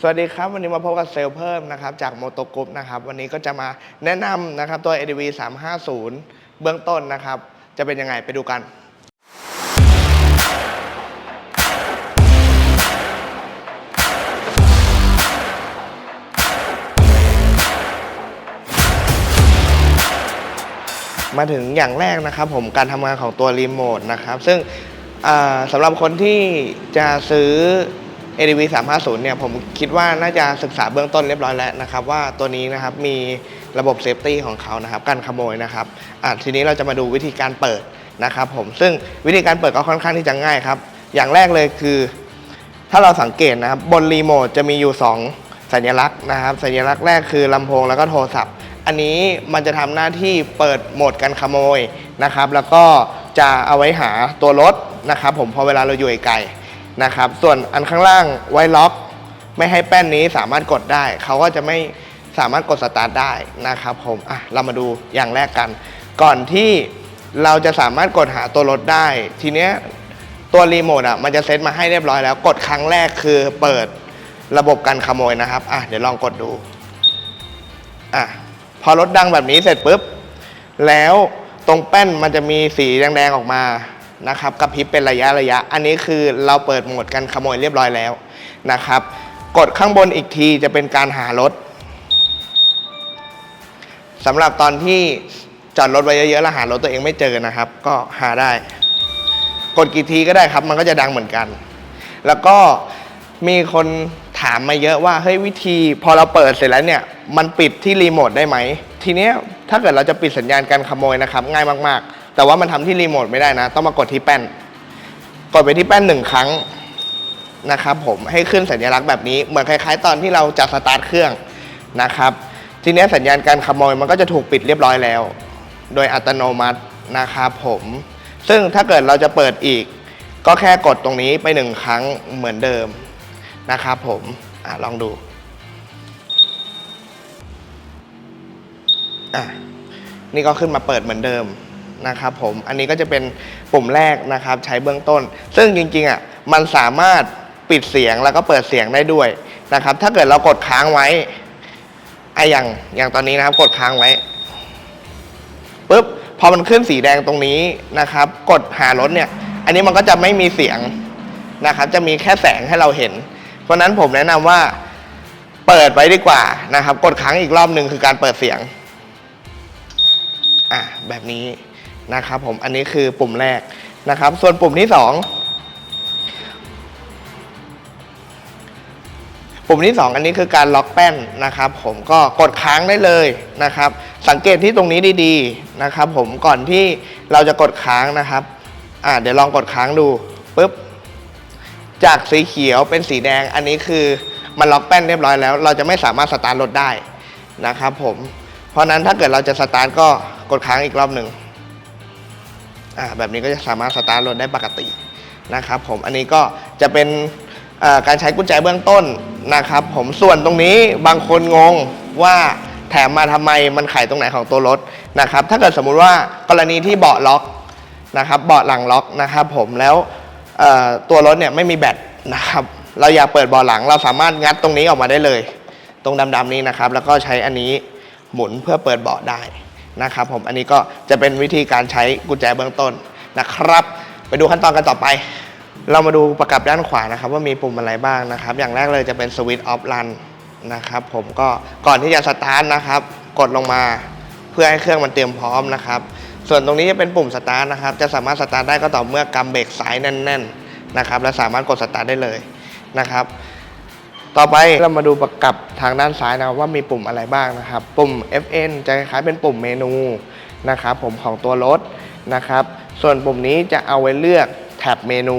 สวัสดีครับ วันนี้มาพบกับเซลเพิ่มนะครับจากโมโตกรุ๊ปนะครับวันนี้ก็จะมาแนะนำนะครับตัว ADV 350 เบื้องต้นนะครับ จะเป็นยังไงไปดูกันมาถึงอย่างแรกนะครับผมการทำงานของตัวรีโมทนะครับ ซึ่งสำหรับคนที่จะซื้อ ADV 350เนี่ยผมคิดว่าน่าจะศึกษาเบื้องต้นเรียบร้อยแล้วนะครับ ว่าตัวนี้นะครับมีระบบเซฟตี้ของเขานะครับการขโมยนะครับอะทีนี้เราจะมาดูวิธีการเปิดนะครับผมซึ่งวิธีการเปิดก็ค่อนข้างที่จะง่ายครับ อย่างแรกเลยคือ ถ้าเราสังเกตนะครับบนรีโมทจะมีอยู่ 2 สัญลักษณ์นะครับ สัญลักษณ์แรกคือลำโพงแล้วก็โทรศัพท์ อันนี้มันจะทำหน้าที่เปิดโหมดการขโมยนะครับ แล้วก็จะเอาไว้หาตัวรถนะครับ ผมพอเวลาเราอยู่ไกล นะครับ ส่วนอันข้างล่างไว้ล็อก ไม่ให้แป้นนี้สามารถกดได้ เขาก็จะไม่สามารถกดสตาร์ทได้นะครับผมอะเรามาดูอย่างแรกกัน ก่อนที่เราจะสามารถกดหาตัวรถได้ ทีเนี้ยตัวรีโมทอะมันจะเซตมาให้เรียบร้อยแล้ว กดครั้งแรกคือเปิดระบบการขโมยนะครับอะเดี๋ยวลองกดดูอะพอรถดังแบบนี้เสร็จปุ๊บ แล้วตรงแป้นมันจะมีสีแดงๆออกมา นะครับกระพริบเป็นระยะระยะ อันนี้คือเราเปิดโหมดการขโมยเรียบร้อยแล้วนะครับ กดข้างบนอีกทีจะเป็นการหารถสำหรับตอนที่จอดรถไว้เยอะๆแล้วหารถตัวเองไม่เจอนะครับ ก็หาได้ กดกี่ทีก็ได้ครับ มันก็จะดังเหมือนกัน แล้วก็มีคนถามมาเยอะว่าเฮ้ยวิธี พอเราเปิดเสร็จแล้วเนี่ย มันปิดที่รีโมทได้ไหมทีเนี้ยถ้าเกิดเราจะปิดสัญญาณการขโมยนะครับ ง่ายมากๆ แต่ว่ามันทำที่รีโมทไม่ได้นะ ต้องมากดที่แป้น กดไปที่แป้นหนึ่งครั้งนะครับผมให้ขึ้นสัญลักษณ์แบบนี้เหมือนคล้ายๆ ตอนที่เราจะสตาร์ทเครื่องนะครับ ทีนี้สัญญาณการขโมยมันก็จะถูกปิดเรียบร้อยแล้ว โดยอัตโนมัตินะครับผม ซึ่งถ้าเกิดเราจะเปิดอีก ก็แค่กดตรงนี้ไปหนึ่งครั้งเหมือนเดิมนะครับผมอลองดูอะนี่ก็ขึ้นมาเปิดเหมือนเดิม นะครับผมอันนี้ก็จะเป็นปุ่มแรกนะครับใช้เบื้องต้น ซึ่งจริงๆอะมันสามารถปิดเสียงแล้วก็เปิดเสียงได้ด้วยนะครับถ้าเกิดเรากดค้างไว้ไออย่างอย่างตอนนี้นะครับกดค้างไว้ปุ๊บพอมันขึ้นสีแดงตรงนี้นะครับ กดหารถเนี่ย อันนี้มันก็จะไม่มีเสียงนะครับ จะมีแค่แสงให้เราเห็น เพราะนั้นผมแนะนำว่าเปิดไว้ดีกว่านะครับ กดครั้งอีกรอบหนึ่งคือการเปิดเสียง อะแบบนี้ นะครับผมอันนี้คือปุ่มแรกนะครับ ส่วนปุ่มที่สองปุ่มที่ 2 อันนี้คือการล็อกแป้นนะครับ ผมก็กดค้างได้เลยนะครับ สังเกตที่ตรงนี้ดีๆนะครับ ผมก่อนที่เราจะกดค้างนะครับอ่าเดี๋ยวลองกดค้างดูปุ๊บจากสีเขียวเป็นสีแดงอันนี้คือมันล็อกแป้นเรียบร้อยแล้ว เราจะไม่สามารถสตาร์ทรถได้นะครับ ผมเพราะนั้นถ้าเกิดเราจะสตาร์ทก็กดค้างอีกรอบหนึ่ง อ่าแบบนี้ก็จะสามารถสตาร์ทรถได้ปกตินะครับผมอันนี้ก็จะเป็นการใช้กุญแจเบื้องต้นนะครับผมส่วนตรงนี้บางคนงงว่าแถมมาทำไมมันไขตรงไหนของตัวรถนะครับถ้าเกิดสมมุติว่ากรณีที่เบาะล็อกนะครับเบาะหลังล็อกนะครับผมแล้วตัวรถเนี่ยไม่มีแบตนะครับเราอยากเปิดเบาะหลัง เราสามารถงัดตรงนี้ออกมาได้เลย ตรงดำๆนี้นะครับแล้วก็ใช้อันนี้หมุนเพื่อเปิดเบาะได้ นะครับผมอันนี้ก็จะเป็นวิธีการใช้กุญแจเบื้องต้นนะครับ ไปดูขั้นตอนกันต่อไป เรามาดูประกับด้านขวานะครับ ว่ามีปุ่มอะไรบ้างนะครับ อย่างแรกเลยจะเป็นสวิตช์ออฟรันนะครับผมก็ก่อนที่จะสตาร์ทนะครับ กดลงมาเพื่อให้เครื่องมันเตรียมพร้อมนะครับ ส่วนตรงนี้จะเป็นปุ่มสตาร์ทนะครับ จะสามารถสตาร์ทได้ก็ต่อเมื่อกำเบรกสายแน่น ๆนะครับ และสามารถกดสตาร์ทได้เลยนะครับ ต่อไปเรามาดูประกับทางด้านซ้ายนะว่ามีปุ่มอะไรบ้างนะครับ ปุ่ม FN จะคล้ายเป็นปุ่มเมนูนะครับผมของตัวรถนะครับ ส่วนปุ่มนี้จะเอาไว้เลือกแท็บเมนู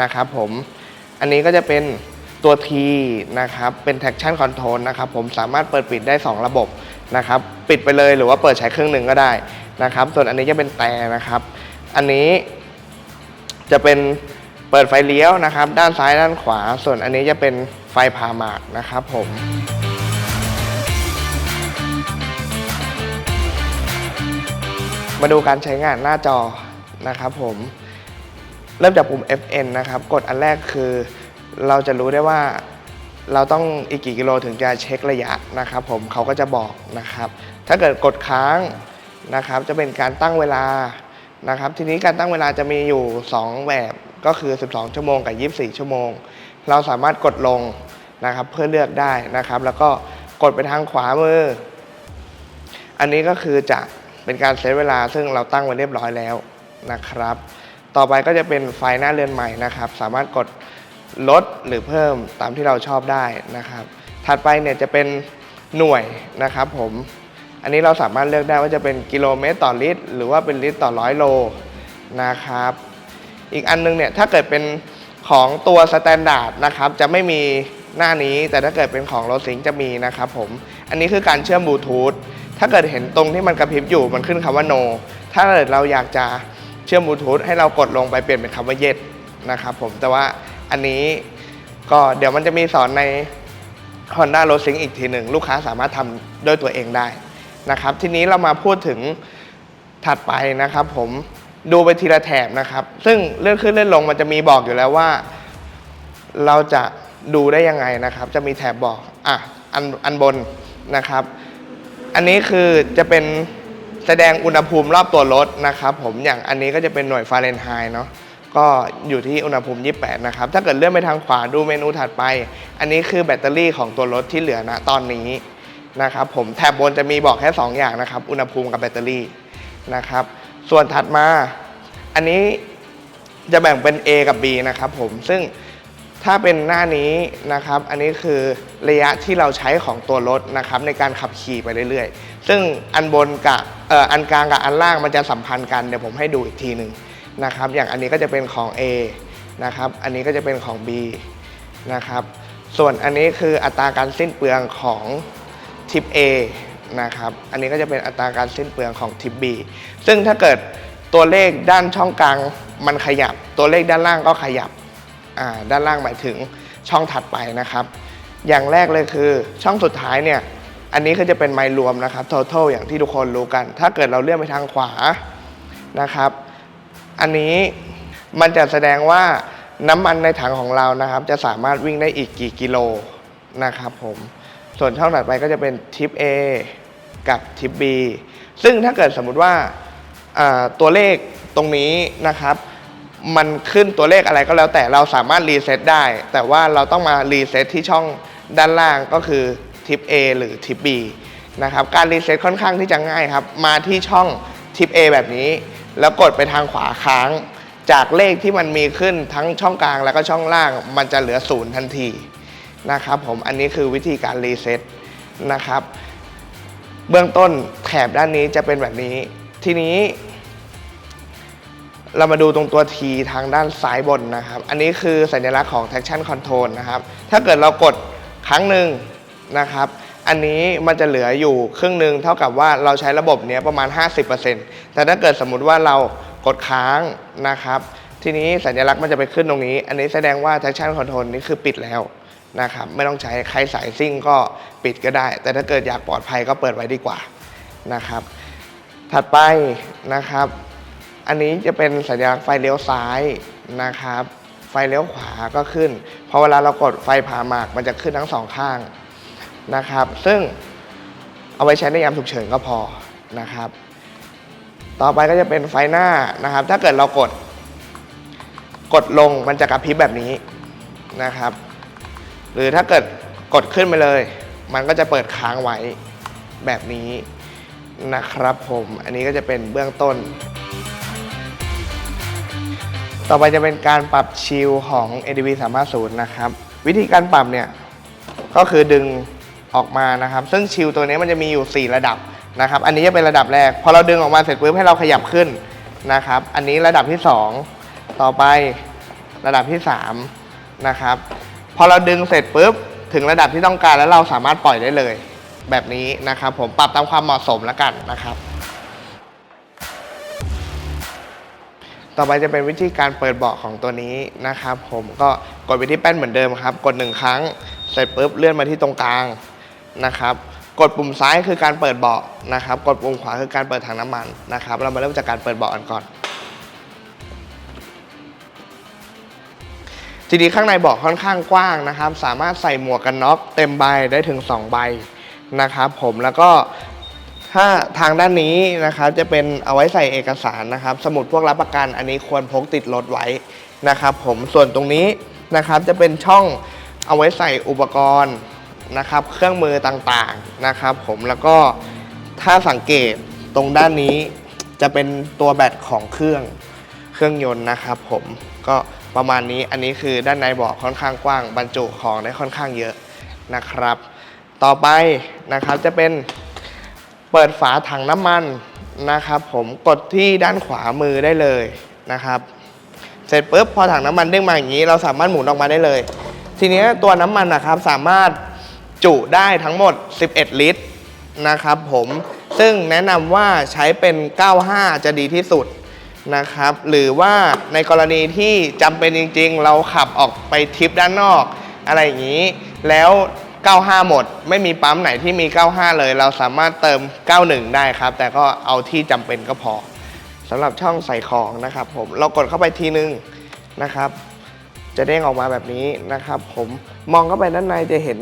นะครับผม อันนี้ก็จะเป็นตัว T นะครับ เป็น traction control นะครับผมสามารถเปิดปิดได้ 2 ระบบนะครับ ปิดไปเลยหรือว่าเปิดใช้เครื่องหนึ่งก็ได้นะครับ ส่วนอันนี้จะเป็นแต่นะครับ อันนี้จะเป็น เปิดไฟเลี้ยวนะครับ ด้านซ้ายด้านขวา ส่วนอันนี้จะเป็นไฟพาหมากนะครับผมมาดูการใช้งานหน้าจอนะครับผม เริ่มจากปุ่ม FN นะครับ กดอันแรกคือ เราจะรู้ได้ว่าเราต้องอีกกี่กิโลถึงจะเช็คระยะนะครับผมเขาก็จะบอกนะครับ ถ้าเกิดกดค้างนะครับ จะเป็นการตั้งเวลานะครับ ทีนี้การตั้งเวลาจะมีอยู่ 2 แบบ ก็คือ 12 ชั่วโมงกับ 24 ชั่วโมง เราสามารถกดลงนะครับเพื่อเลือกได้นะครับ แล้วก็กดไปทางขวามือ อันนี้ก็คือจะเป็นการเซตเวลาซึ่งเราตั้งไว้เรียบร้อยแล้วนะครับ ต่อไปก็จะเป็นไฟหน้าเรือนใหม่นะครับ สามารถกดลดหรือเพิ่มตามที่เราชอบได้นะครับ ถัดไปเนี่ยจะเป็นหน่วยนะครับผมอันนี้เราสามารถเลือกได้ว่าจะเป็นกิโลเมตรต่อลิตร หรือว่าเป็นลิตรต่อร้อยโลนะครับ อีกอันนึงเนี่ยถ้าเกิดเป็นของตัวสแตนดาร์ดนะครับจะไม่มีหน้านี้แต่ถ้าเกิดเป็นของรถสิงจะมีนะครับผมอันนี้คือการเชื่อมบลูทูธถ้าเกิดเห็นตรงที่มันกระพริบอยู่มันขึ้นคำว่า no ถ้าเกิดเราอยากจะเชื่อมบลูทูธให้เรากดลงไปเปลี่ยนเป็นคำว่า yes นะครับผมแต่ว่าอันนี้ก็เดี๋ยวมันจะมีสอนใน Honda r o s i n g อีกทีหนึ่ง ลูกค้าสามารถทำด้วยตัวเองได้นะครับ ทีนี้เรามาพูดถึงถัดไปนะครับผม ดูไปทีละแถบนะครับ ซึ่งเลื่อนขึ้นเลื่อนลงมันจะมีบอกอยู่แล้วว่า เราจะดูได้ยังไงนะครับ จะมีแถบบอกอะอันอันบนนะครับ อันนี้คือจะเป็นแสดงอุณหภูมิรอบตัวรถนะครับผมอย่างอันนี้ก็จะเป็นหน่วยฟาเรนไฮต์เนาะก็อยู่ที่อุณหภูมิ 28 นะครับ ถ้าเกิดเลื่อนไปทางขวาดูเมนูถัดไป อันนี้คือแบตเตอรี่ของตัวรถที่เหลือนะตอนนี้นะครับผมแถบบนจะมีบอกแค่ 2 อย่างนะครับ อุณหภูมิกับแบตเตอรี่นะครับ ส่วนถัดมา อันนี้จะแบ่งเป็น A กับ B นะครับผมซึ่งถ้าเป็นหน้านี้นะครับ อันนี้คือระยะที่เราใช้ของตัวรถนะครับ ในการขับขี่ไปเรื่อยๆ ซึ่งอันบนกับอออันกลางกับอันล่างมันจะสัมพันธ์กันเดี๋ยวผมให้ดูอีกทีหนึ่งนะครับ อย่างอันนี้ก็จะเป็นของ A นะครับ อันนี้ก็จะเป็นของ B นะครับ ส่วนอันนี้คืออัตราการสิ้นเปลืองของทิป A นะครับ อันนี้ก็จะเป็นอัตราการสิ้นเปลืองของทิป B ซึ่งถ้าเกิดตัวเลขด้านช่องกลางมันขยับ ตัวเลขด้านล่างก็ขยับด้านล่างหมายถึงช่องถัดไปนะครับ อย่างแรกเลยคือช่องสุดท้ายเนี่ย อันนี้ก็จะเป็นไมล์รวมนะครับ total อย่างที่ทุกคนรู้กัน ถ้าเกิดเราเลื่อนไปทางขวานะครับ อันนี้มันจะแสดงว่าน้ำมันในถังของเรานะครับ จะสามารถวิ่งได้อีกกี่กิโลนะครับผม ส่วนช่องถัดไปก็จะเป็นทิป A กับทิป B ซึ่งถ้าเกิดสมมุติว่าอ่าตัวเลขตรงนี้นะครับ มันขึ้นตัวเลขอะไรก็แล้วแต่เราสามารถรีเซ็ตได้ แต่ว่าเราต้องมารีเซ็ตที่ช่องด้านล่างก็คือทิป A หรือทิป B นะครับการรีเซ็ตค่อนข้างที่จะง่ายครับ มาที่ช่องทิป A แบบนี้ แล้วกดไปทางขวาค้าง จากเลขที่มันมีขึ้นทั้งช่องกลางแล้วก็ช่องล่าง มันจะเหลือศูนย์ทันทีนะครับผมอันนี้คือวิธีการรีเซ็ตนะครับ เบื้องต้นแถบด้านนี้จะเป็นแบบนี้ ทีนี้ เรามาดูตรงตัว T ทางด้านซ้ายบนนะครับ อันนี้คือสัญลักษณ์ของ traction control นะครับ ถ้าเกิดเรากดครั้งหนึ่งนะครับ อันนี้มันจะเหลืออยู่ครึ่งหนึ่งเท่ากับว่าเราใช้ระบบเนี้ยประมาณ 50%แต่ถ้าเกิดสมมุติว่าเรากดค้างนะครับ ทีนี้สัญลักษณ์มันจะไปขึ้นตรงนี้ อันนี้แสดงว่า traction control นี้คือปิดแล้ว นะครับไม่ต้องใช้ใครสายซิ่งก็ปิดก็ได้ แต่ถ้าเกิดอยากปลอดภัยก็เปิดไว้ดีกว่านะครับ ถัดไปนะครับ อันนี้จะเป็นสัญลักษณ์ไฟเลี้ยวซ้ายนะครับ ไฟเลี้ยวขวาก็ขึ้นพอเวลาเรากดไฟผ่าหมากมันจะขึ้นทั้งสองข้างนะครับ ซึ่งเอาไว้ใช้ในยามฉุกเฉินก็พอนะครับ ต่อไปก็จะเป็นไฟหน้านะครับ ถ้าเกิดเรากด กดลงมันจะกระพริบแบบนี้นะครับ หรือถ้าเกิดกดขึ้นไปเลย มันก็จะเปิดค้างไว้แบบนี้นะครับผมอันนี้ก็จะเป็นเบื้องต้น ต่อไปจะเป็นการปรับชิลของ ADV 350นะครับ วิธีการปรับเนี่ย ก็คือดึงออกมานะครับ ซึ่งชิลตัวนี้มันจะมีอยู่ 4 ระดับนะครับ อันนี้จะเป็นระดับแรก พอเราดึงออกมาเสร็จปุ๊บให้เราขยับขึ้นนะครับ อันนี้ระดับที่ 2 ต่อไประดับที่ 3 นะครับ พอเราดึงเสร็จปุ๊บถึงระดับที่ต้องการแล้วเราสามารถปล่อยได้เลย แบบนี้นะครับ ผมปรับตามความเหมาะสมแล้วกันนะครับ ต่อไปจะเป็นวิธีการเปิดเบาะของตัวนี้นะครับ ผมก็กดไปที่แป้นเหมือนเดิมครับ กดหนึ่งครั้ง เสร็จปุ๊บเลื่อนมาที่ตรงกลางนะครับกดปุ่มซ้ายคือการเปิดเบาะนะครับ กดปุ่มขวาคือการเปิดถังน้ำมันนะครับ เรามาเริ่มจากการเปิดเบาะกันก่อน ทีนี้ข้างในเบาะค่อนข้างกว้างนะครับ สามารถใส่หมวกกันน็อกเต็มใบได้ถึง 2 ใบนะครับ ผมแล้วก็ถ้าทางด้านนี้นะครับจะเป็นเอาไว้ใส่เอกสารนะครับ สมุดพวกรับประกันอันนี้ควรพกติดรถไว้นะครับ ผมส่วนตรงนี้นะครับจะเป็นช่องเอาไว้ใส่อุปกรณ์นะครับ เครื่องมือต่างๆนะครับ ผมแล้วก็ถ้าสังเกตตรงด้านนี้จะเป็นตัวแบตของเครื่องเครื่องยนต์นะครับ ผมก็ ประมาณนี้อันนี้คือด้านในเบาะค่อนข้างกว้าง บรรจุของได้ค่อนข้างเยอะนะครับ ต่อไปนะครับจะเป็นเปิดฝาถังน้ำมันนะครับ ผมกดที่ด้านขวามือได้เลยนะครับ เสร็จปุ๊บพอถังน้ำมันเด้งมาอย่างนี้ เราสามารถหมุนออกมาได้เลย ทีนี้ตัวน้ำมันนะครับสามารถจุได้ทั้งหมด 11 ลิตรนะครับผมซึ่งแนะนำว่าใช้เป็น 95 จะดีที่สุด นะครับ หรือว่าในกรณีที่จำเป็นจริง ๆ เราขับออกไปทริปด้านนอก อะไรอย่างนี้ แล้ว 95 หมด ไม่มีปั๊มไหนที่มี 95 เลย เราสามารถเติม 91 ได้ครับ แต่ก็เอาที่จำเป็นก็พอสำหรับช่องใส่ของนะครับ ผมเรากดเข้าไปทีนึงนะครับ จะเด้งออกมาแบบนี้นะครับ ผมมองเข้าไปด้านในจะเห็น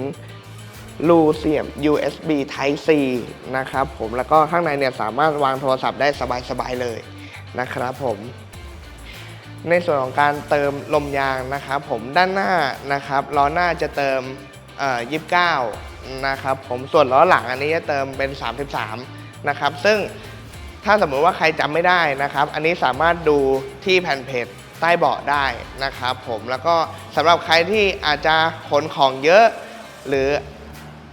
รูเสียบ USB Type C นะครับผมแล้วก็ข้างในเนี่ยสามารถวางโทรศัพท์ได้สบายๆเลย นะครับผม ในส่วนของการเติมลมยางนะครับผมด้านหน้านะครับล้อหน้าจะเติมเอ่อ29นะครับผมส่วนล้อหลังอันนี้จะเติมเป็น 33 นะครับ ซึ่งถ้าสมมติว่าใครจำไม่ได้นะครับ อันนี้สามารถดูที่แผ่นเพจใต้เบาะได้นะครับผมแล้วก็สำหรับใครที่อาจจะขนของเยอะ หรือ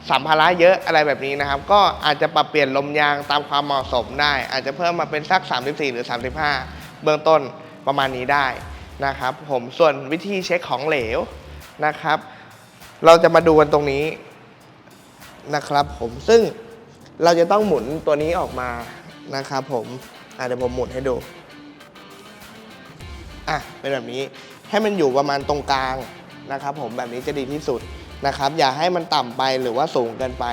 สัมภาระเยอะอะไรแบบนี้นะครับ ก็อาจจะปรับเปลี่ยนลมยางตามความเหมาะสมได้ อาจจะเพิ่มมาเป็นสัก 34 หรือ 35 เบื้องต้นประมาณนี้ได้นะครับ ผมส่วนวิธีเช็คของเหลวนะครับ เราจะมาดูกันตรงนี้นะครับ ผมซึ่งเราจะต้องหมุนตัวนี้ออกมานะครับ ผมเดี๋ยวผมหมุนให้ดูอะเป็นแบบนี้ให้มันอยู่ประมาณตรงกลางนะครับ ผมแบบนี้จะดีที่สุด นะครับ อย่าให้มันต่ำไปหรือว่าสูงเกินไป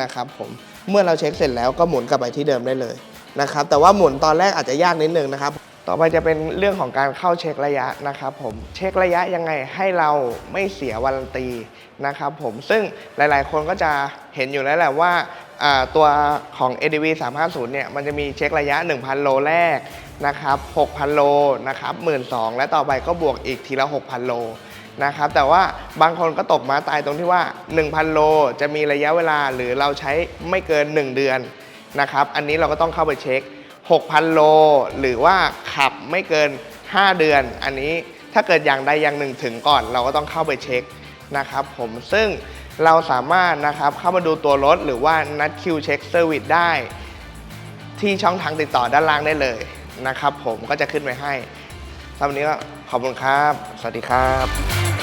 นะครับผมเมื่อเราเช็คเสร็จแล้วก็หมุนกลับไปที่เดิมได้เลยนะครับ แต่ว่าหมุนตอนแรกอาจจะยากนิดนึงนะครับ ต่อไปจะเป็นเรื่องของการเข้าเช็คระยะนะครับผมเช็คระยะยังไงให้เราไม่เสียวารันตีนะครับผมซึ่งหลายๆ คนก็จะเห็นอยู่แล้วแหละว่าอ่าตัวของ ADV 350 เนี่ย มันจะมีเช็คระยะ 1,000 โลแรกนะครับ 6,000 โลนะครับ12,000 และต่อไปก็บวกอีกทีละ 6,000 โล นะครับแต่ว่าบางคนก็ตกมาตายตรงที่ว่า 1,000 โลจะมีระยะเวลาหรือเราใช้ไม่เกิน 1 เดือนนะครับอันนี้เราก็ต้องเข้าไปเช็ค 6,000 โล หรือว่าขับไม่เกิน 5 เดือน อันนี้ถ้าเกิดอย่างใดอย่างหนึ่งถึงก่อน เราก็ต้องเข้าไปเช็คนะครับผมซึ่งเราสามารถนะครับเข้ามาดูตัวรถหรือว่านัดคิวเช็คเซอร์วิสได้ ที่ช่องทางติดต่อด้านล่างได้เลยนะครับผมก็จะขึ้นไว้ให้ สำหรับวันนี้ก็ขอบคุณครับ สวัสดีครับ